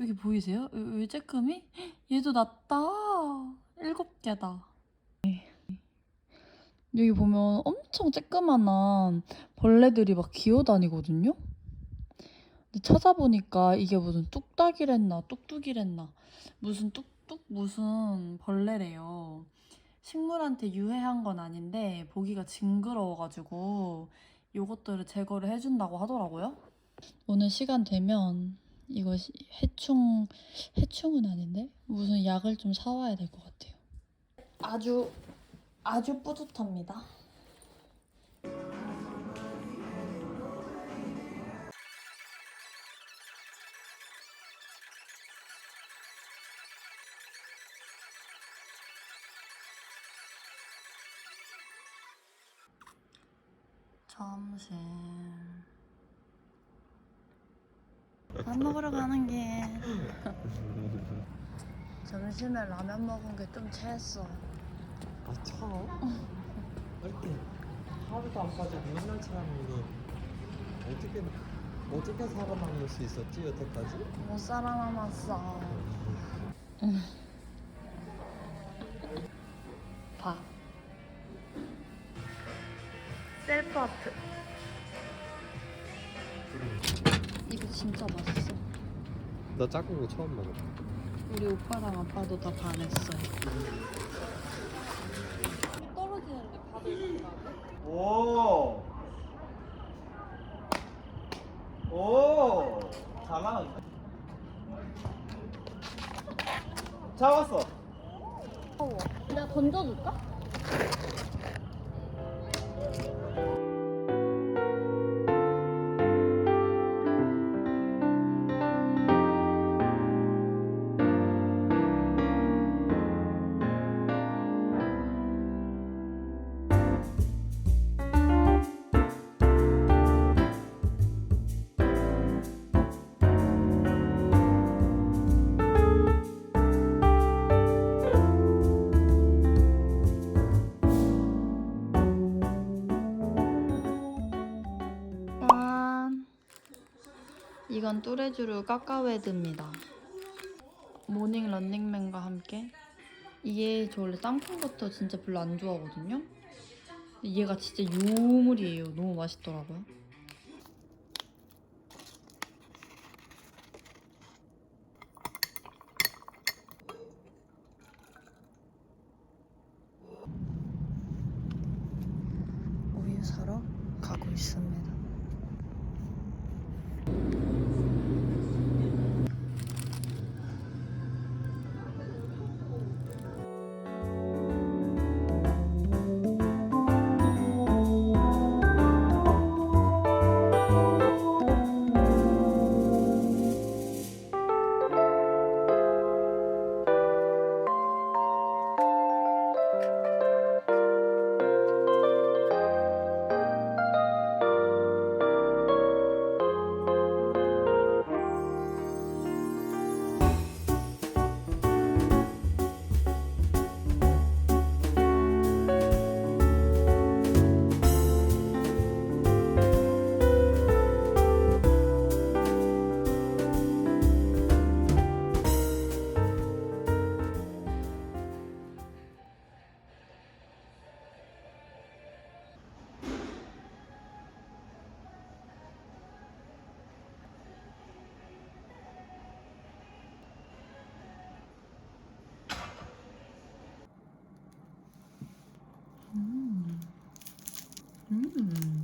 여기 보이세요? 헉, 얘도 났다. 일곱 개다. 여기 보면 엄청 쬐끄만한 벌레들이 막 기어다니거든요? 근데 찾아보니까 이게 무슨 뚝딱이랬나 뚝뚝이랬나 무슨 뚝뚝 무슨 벌레래요. 식물한테 유해한 건 아닌데 보기가 징그러워가지고 요것들을 제거를 해준다고 하더라고요. 오늘 시간 되면 이거 시- 해충 해충은 아닌데 무슨 약을 좀 사와야 될 것 같아요. 아주 아주 뿌듯합니다. 점심 밥 먹으러 가는 길 점심에 라면 먹은 게 좀 체했어. 아 참? 이렇게 하루도 안 빠지고 맨날 차라는 어떻게 어떻게 살아남을 수 있었지 여태까지? 못 살아남았어 작은 거 처음 먹어. 우리 오빠랑 아빠도 다 반했어요 떨어지는데 밥을 먹으라고? 오. 오. 잘하는데. 잡았어. 내가 던져줄까? 이건 뚜레쥬르 까까웨드입니다. 모닝 런닝맨과 함께 이게 저 원래 땅콩버터 진짜 별로 안 좋아하거든요. 얘가 진짜 요물이에요. 너무 맛있더라고요. 음.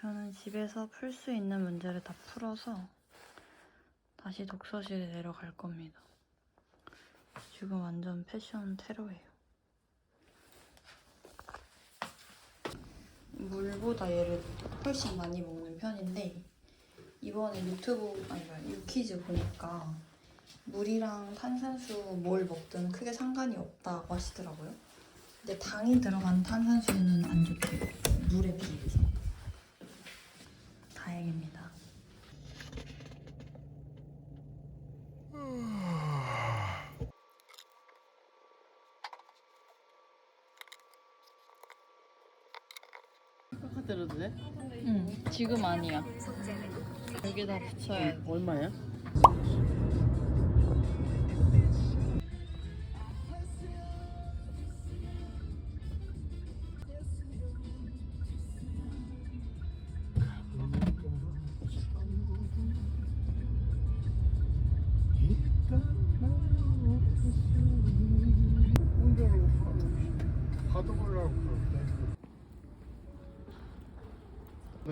저는 집에서 풀 수 있는 문제를 다 풀어서 다시 독서실에 내려갈 겁니다. 지금 완전 패션 테러예요. 물보 물보다 얘를 훨씬 많이 먹는 편인데 이번에 유튜브 아니 뭐야 유퀴즈 보니까 물이랑 탄산수 뭘 먹든 크게 상관이 없다고 하시더라고요. 근데 당이 들어간 탄산수는 안 좋대요. 물에 비해서. 다행입니다. 때려도 돼? 응, 지금 아니야. 여기다 붙여야 돼. 얼마야?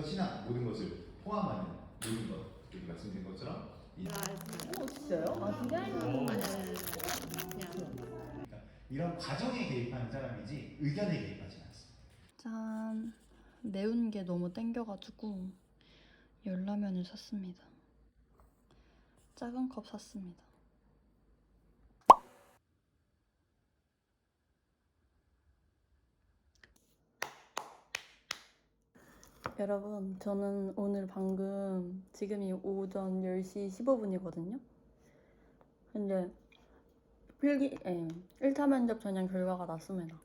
것이나 모든 것을 포함하는 모든 것 여기 말씀드린 것처럼 이- 그러니까 이런 과정에 개입하는 사람이지 의견에 개입하지 않습니다. 짠. 매운 게 너무 땡겨가지고 열라면을 샀습니다. 작은 컵 샀습니다. 여러분, 저는 오늘 방금 지금이 오전 10시 15분이거든요. 근데 필기, 예, 1차 면접 전형 결과가 났습니다.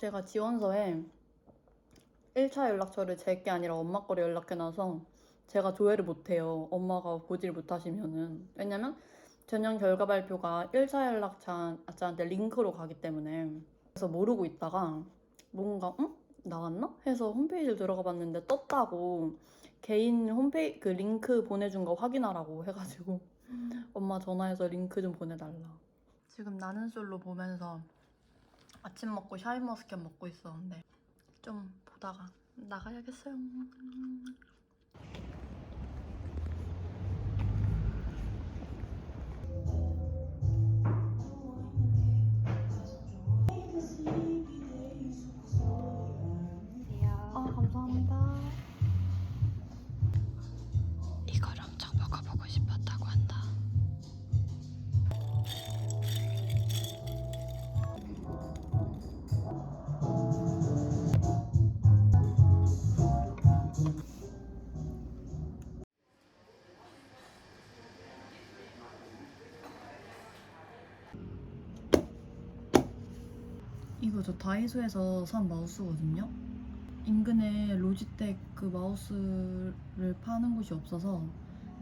제가 지원서에 1차 연락처를 제 게 아니라 엄마 거로 연락해 놔서 제가 조회를 못 해요. 엄마가 보지를 못하시면은. 왜냐면 전형 결과 발표가 1차 연락자한테 링크로 가기 때문에. 그래서 모르고 있다가 뭔가, 응? 나왔나? 해서 홈페이지를 들어가 봤는데 떴다고 개인 홈페이지 그 링크 보내준 거 확인하라고 해가지고 엄마 전화해서 링크 좀 보내달라. 지금 나는 솔로 보면서 아침 먹고 샤인머스켓 먹고 있었는데 좀 보다가 나가야겠어요. 저 다이소에서 산 마우스거든요. 인근에 로지텍 그 마우스를 파는 곳이 없어서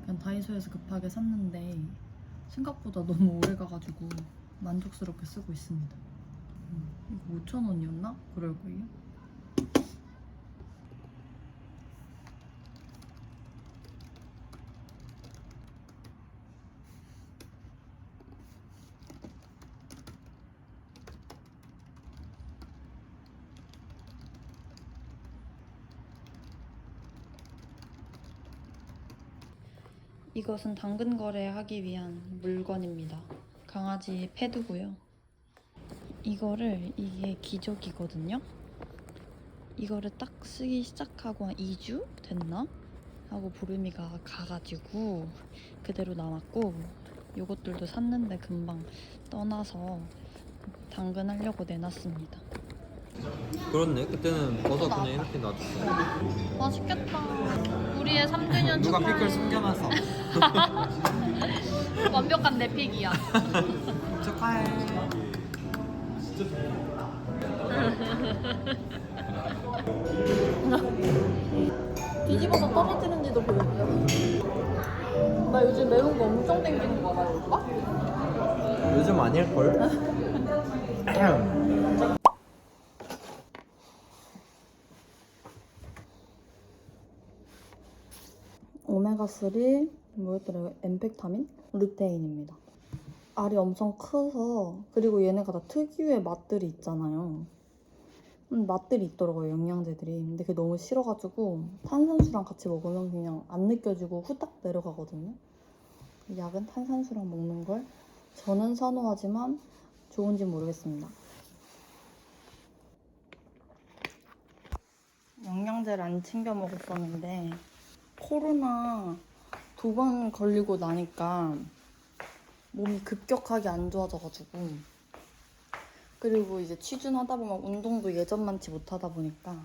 그냥 다이소에서 급하게 샀는데 생각보다 너무 오래 가가지고 만족스럽게 쓰고 있습니다. 음, 이거 5,000원이었나? 그럴 거예요. 이것은 당근 거래하기 위한 물건입니다. 강아지 패드고요. 이거를 이게 기저귀거든요. 이거를 딱 쓰기 시작하고 한 2주 됐나? 하고 보름이가 가가지고 그대로 남았고 요것들도 샀는데 금방 떠나서 당근 하려고 내놨습니다. 그렇네. 그때는 버섯 그냥 이렇게 놔뒀어. 맛있겠다. 우리의 3주년 누가 피클 숨겨놨어. 완벽한 내 픽이야. 축하해. 뒤집어서 떨어지는지도 보여줘요. 나 요즘 매운 거 엄청 땡기는 거 봐요, 오빠? 요즘 아닐걸? 오메가3 뭐였더라? 엠펙타민? 루테인입니다. 알이 엄청 커서 그리고 얘네가 다 특유의 맛들이 있잖아요. 음, 맛들이 있더라고요, 영양제들이. 근데 그게 너무 싫어가지고 탄산수랑 같이 먹으면 그냥 안 느껴지고 후딱 내려가거든요. 이 약은 탄산수랑 먹는 걸 저는 선호하지만 좋은지 모르겠습니다. 영양제를 안 챙겨 먹었었는데 코로나 두 번 걸리고 나니까 몸이 급격하게 안 좋아져가지고 그리고 이제 취준하다 보면 운동도 예전만치 못하다 보니까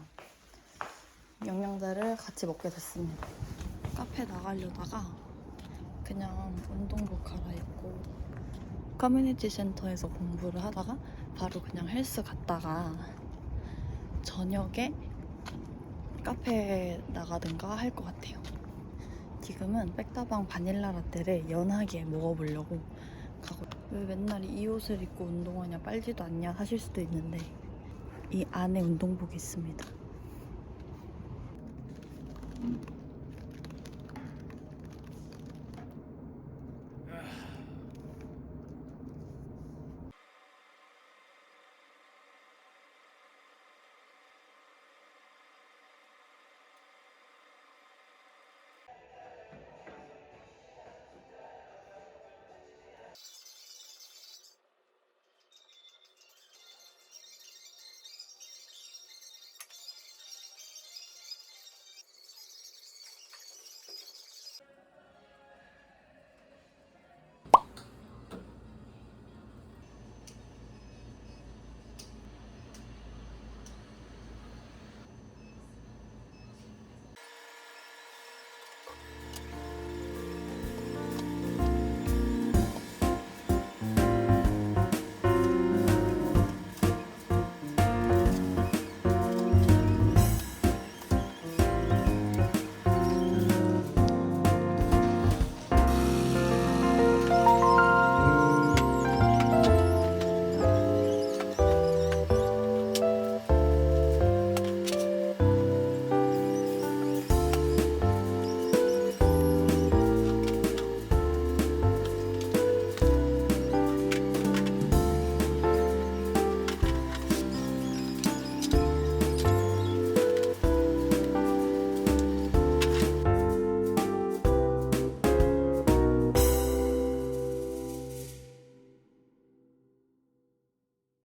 영양제를 같이 먹게 됐습니다. 카페 나가려다가 그냥 운동복 갈아입고 커뮤니티 센터에서 공부를 하다가 바로 그냥 헬스 갔다가 저녁에 카페에 나가든가 할 것 같아요. 지금은 백다방 바닐라 라떼를 연하게 먹어보려고 가고 왜 맨날 이 옷을 입고 운동하냐 빨지도 않냐 하실 수도 있는데 이 안에 운동복이 있습니다.